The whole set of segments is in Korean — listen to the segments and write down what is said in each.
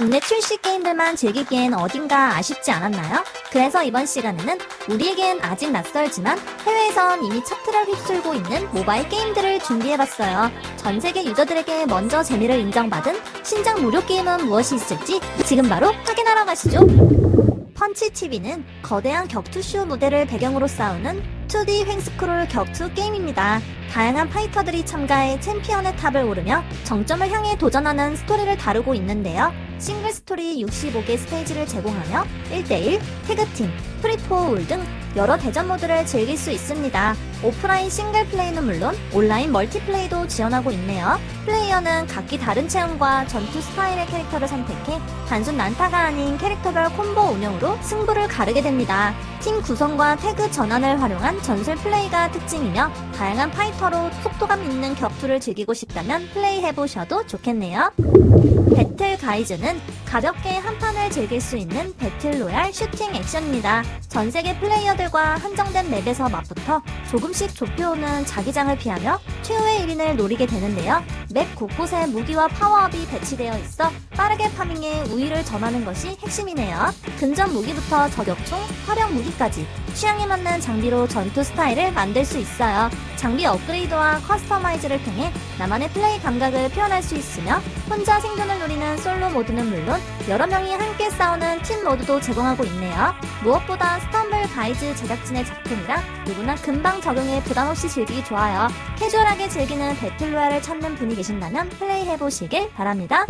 국내 출시 게임들만 즐기기엔 어딘가 아쉽지 않았나요? 그래서 이번 시간에는 우리에겐 아직 낯설지만 해외에선 이미 차트를 휩쓸고 있는 모바일 게임들을 준비해봤어요. 전 세계 유저들에게 먼저 재미를 인정받은 신작 무료 게임은 무엇이 있을지 지금 바로 확인하러 가시죠. 펀치TV는 거대한 격투쇼 무대를 배경으로 싸우는 2D 횡스크롤 격투 게임입니다. 다양한 파이터들이 참가해 챔피언의 탑을 오르며 정점을 향해 도전하는 스토리를 다루고 있는데요. 싱글 스토리 65개 스테이지를 제공하며 1대1, 태그팀, 프리포올 등 여러 대전 모드를 즐길 수 있습니다. 오프라인 싱글 플레이는 물론 온라인 멀티플레이도 지원하고 있네요. 플레이어는 각기 다른 체형과 전투 스타일의 캐릭터를 선택해 단순 난타가 아닌 캐릭터별 콤보 운영으로 승부를 가르게 됩니다. 팀 구성과 태그 전환을 활용한 전술 플레이가 특징이며 다양한 파이터로 속도감 있는 격투를 즐기고 싶다면 플레이해보셔도 좋겠네요. 배틀 가이즈는 가볍게 한 판을 즐길 수 있는 배틀 로얄 슈팅 액션입니다. 전 세계 플레이어들과 한정된 맵에서 맞붙어 조금씩 좁혀오는 자기장을 피하며 최후의 1인을 노리게 되는데요. 맵 곳곳에 무기와 파워업이 배치되어 있어 빠르게 파밍해 우위를 전하는 것이 핵심이네요. 근접 무기부터 저격총, 화력 무기까지 취향에 맞는 장비로 전투 스타일을 만들 수 있어요. 장비 업그레이드와 커스터마이즈를 통해 나만의 플레이 감각을 표현할 수 있으며 혼자 생존을 노리는 솔로 모드는 물론 여러 명이 함께 싸우는 팀 모드도 제공하고 있네요. 무엇보다 스턴블 가이즈 제작진의 작품이라 누구나 금방 적용해 부담 없이 즐기기 좋아요. 캐주얼하게 즐기는 배틀로얄을 찾는 분이 계신다면 플레이해보시길 바랍니다.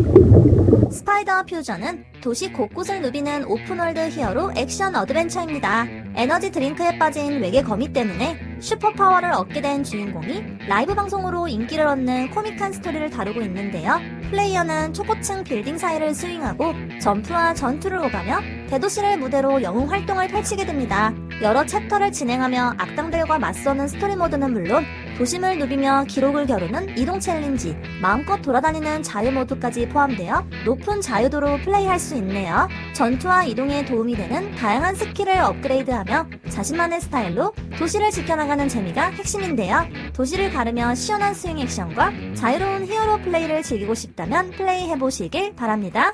스파이더 퓨전은 도시 곳곳을 누비는 오픈월드 히어로 액션 어드벤처입니다. 에너지 드링크에 빠진 외계 거미 때문에 슈퍼파워를 얻게 된 주인공이 라이브 방송으로 인기를 얻는 코믹한 스토리를 다루고 있는데요. 플레이어는 초고층 빌딩 사이를 스윙하고 점프와 전투를 오가며 대도시를 무대로 영웅 활동을 펼치게 됩니다. 여러 챕터를 진행하며 악당들과 맞서는 스토리 모드는 물론 도심을 누비며 기록을 겨루는 이동 챌린지, 마음껏 돌아다니는 자유 모드까지 포함되어 높은 자유도로 플레이할 수 있네요. 전투와 이동에 도움이 되는 다양한 스킬을 업그레이드하며 자신만의 스타일로 도시를 지켜나가는 재미가 핵심인데요. 도시를 가르며 시원한 스윙 액션과 자유로운 히어로 플레이를 즐기고 싶다면 플레이해보시길 바랍니다.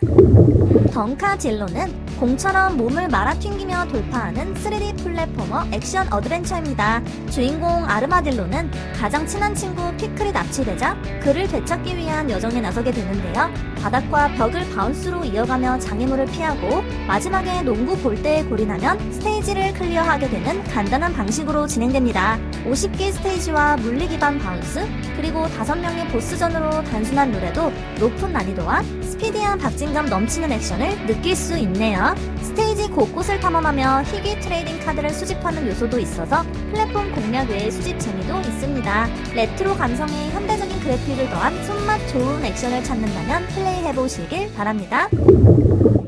덩카 진로는 공처럼 몸을 말아 튕기며 돌파하는 3D 플랫포머 액션 어드벤처입니다. 주인공 아르마딜로는 가장 친한 친구 피클이 납치되자 그를 되찾기 위한 여정에 나서게 되는데요. 바닥과 벽을 바운스로 이어가며 장애물을 피하고 마지막에 농구 볼때에 골인하면 스테이지를 클리어하게 되는 간단한 방식으로 진행됩니다. 50개 스테이지와 물리 기반 바운스, 그리고 5명의 보스전으로 단순한 노래도 높은 난이도와 스피디한 박진감 넘치는 액션을 느낄 수 있네요. 스테이지 곳곳을 탐험하며 희귀 트레이딩 카드를 수집하는 요소도 있어서 플랫폼 공략 외의 수집 재미도 있습니다. 레트로 감성에 현대적인 그래픽을 더한 손맛 좋은 액션을 찾는다면 플레이해보시길 바랍니다.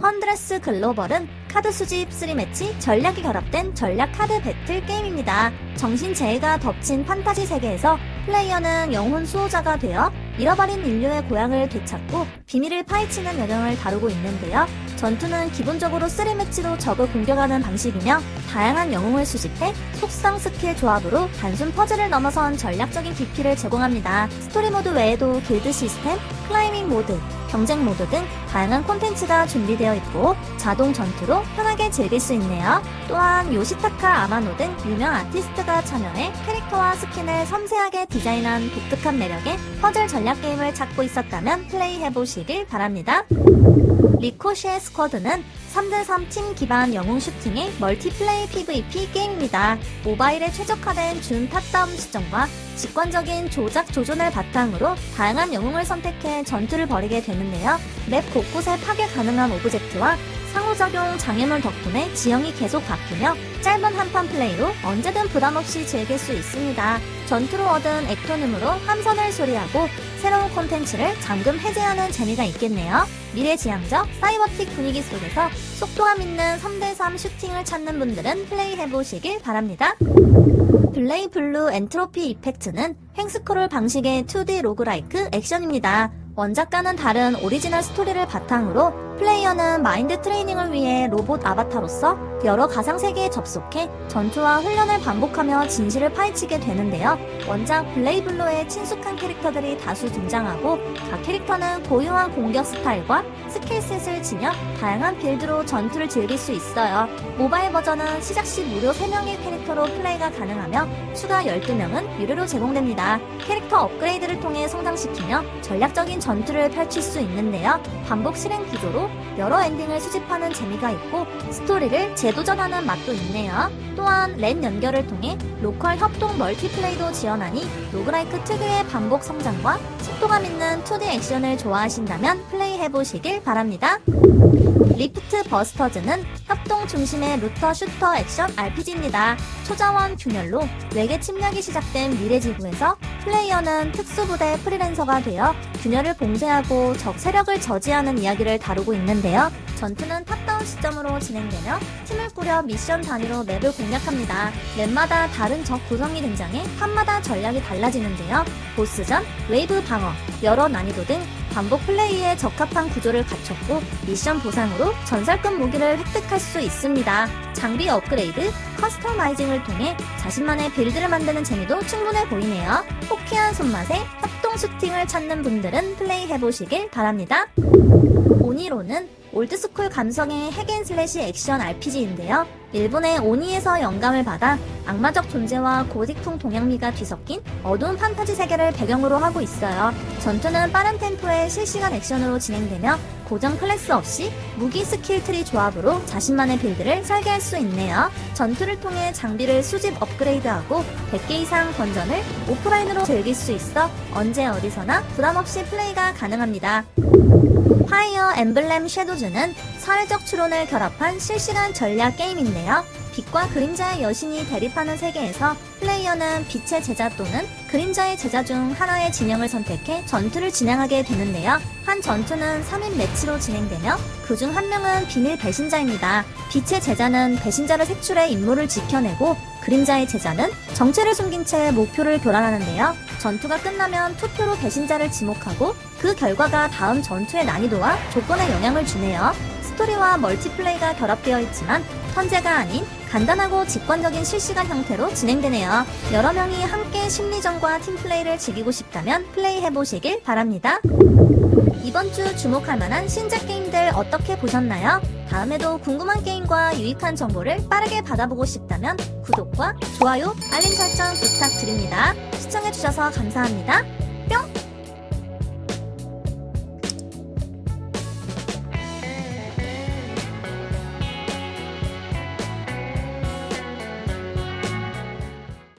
헌드레스 글로벌은 카드 수집 3매치 전략이 결합된 전략 카드 배틀 게임입니다. 정신재해가 덮친 판타지 세계에서 플레이어는 영혼 수호자가 되어 잃어버린 인류의 고향을 되찾고 비밀을 파헤치는 여정을 다루고 있는데요. 전투는 기본적으로 3매치로 적을 공격하는 방식이며 다양한 영웅을 수집해 속성 스킬 조합으로 단순 퍼즐을 넘어선 전략적인 깊이를 제공합니다. 스토리 모드 외에도 길드 시스템, 클라이밍 모드, 경쟁 모드 등 다양한 콘텐츠가 준비되어 있고 자동 전투로 편하게 즐길 수 있네요. 또한 요시타카 아마노 등 유명 아티스트가 참여해 캐릭터와 스킨을 섬세하게 디자인한 독특한 매력의 퍼즐 전략 게임을 찾고 있었다면 플레이해보시길 바랍니다. 리코시의 스쿼드는 3대3 팀 기반 영웅 슈팅의 멀티플레이 PVP 게임입니다. 모바일에 최적화된 준 탑다운 시점과 직관적인 조작 조준을 바탕으로 다양한 영웅을 선택해 전투를 벌이게 되는데요. 맵 곳곳에 파괴 가능한 오브젝트와 상호작용 장애물 덕분에 지형이 계속 바뀌며 짧은 한판 플레이로 언제든 부담 없이 즐길 수 있습니다. 전투로 얻은 액토눔으로 함선을 수리하고 새로운 콘텐츠를 잠금 해제하는 재미가 있겠네요. 미래지향적 사이버틱 분위기 속에서 속도감 있는 3대3 슈팅을 찾는 분들은 플레이해보시길 바랍니다. 블레이 블루 엔트로피 이펙트는 횡스크롤 방식의 2D 로그라이크 액션입니다. 원작과는 다른 오리지널 스토리를 바탕으로 플레이어는 마인드 트레이닝을 위해 로봇 아바타로서 여러 가상세계에 접속해 전투와 훈련을 반복하며 진실을 파헤치게 되는데요. 원작 블레이블로에 친숙한 캐릭터들이 다수 등장하고 각 캐릭터는 고유한 공격 스타일과 스킬셋을 지녀 다양한 빌드로 전투를 즐길 수 있어요. 모바일 버전은 시작 시 무료 3명의 캐릭터로 플레이가 가능하며 추가 12명은 유료로 제공됩니다. 캐릭터 업그레이드를 통해 성장시키며 전략적인 전투를 펼칠 수 있는데요. 반복 실행 구조로 여러 엔딩을 수집하는 재미가 있고 스토리를 재도전하는 맛도 있네요. 또한 랜 연결을 통해 로컬 협동 멀티플레이도 지원하니 로그라이크 특유의 반복 성장과 속도감 있는 2D 액션을 좋아하신다면 플레이해보시길 바랍니다. 리프트 버스터즈는 협동 중심의 루터 슈터 액션 RPG입니다. 초자원 균열로 외계 침략이 시작된 미래 지구에서 플레이어는 특수부대 프리랜서가 되어 균열을 봉쇄하고 적 세력을 저지하는 이야기를 다루고 있는데요. 전투는 탑다운 시점으로 진행되며 팀을 꾸려 미션 단위로 맵을 공략합니다. 맵마다 다른 적 구성이 등장해 판마다 전략이 달라지는데요. 보스전, 웨이브 방어, 여러 난이도 등 반복 플레이에 적합한 구조를 갖췄고 미션 보상으로 전설급 무기를 획득할 수 있습니다. 장비 업그레이드, 커스터마이징을 통해 자신만의 빌드를 만드는 재미도 충분해 보이네요. 호쾌한 손맛에 협동 슈팅을 찾는 분들은 플레이해보시길 바랍니다. 오니로는 올드스쿨 감성의 핵앤슬래시 액션 RPG인데요. 일본의 오니에서 영감을 받아 악마적 존재와 고딕풍 동양미가 뒤섞인 어두운 판타지 세계를 배경으로 하고 있어요. 전투는 빠른 템포의 실시간 액션으로 진행되며 고정 클래스 없이 무기 스킬 트리 조합으로 자신만의 빌드를 설계할 수 있네요. 전투를 통해 장비를 수집 업그레이드하고 100개 이상 던전을 오프라인으로 즐길 수 있어 언제 어디서나 부담 없이 플레이가 가능합니다. 파이어 엠블렘 섀도즈는 사회적 추론을 결합한 실시간 전략 게임인데요. 빛과 그림자의 여신이 대립하는 세계에서 플레이어는 빛의 제자 또는 그림자의 제자 중 하나의 진영을 선택해 전투를 진행하게 되는데요. 한 전투는 3인 매치로 진행되며 그 중 한 명은 비밀 배신자입니다. 빛의 제자는 배신자를 색출해 임무를 지켜내고 그림자의 제자는 정체를 숨긴 채 목표를 교란하는데요. 전투가 끝나면 투표로 배신자를 지목하고 그 결과가 다음 전투의 난이도와 조건에 영향을 주네요. 스토리와 멀티플레이가 결합되어 있지만 현재가 아닌 간단하고 직관적인 실시간 형태로 진행되네요. 여러 명이 함께 심리전과 팀플레이를 즐기고 싶다면 플레이해보시길 바랍니다. 이번 주 주목할 만한 신작 게임들 어떻게 보셨나요? 다음에도 궁금한 게임과 유익한 정보를 빠르게 받아보고 싶다면 구독과 좋아요, 알림 설정 부탁드립니다. 시청해주셔서 감사합니다.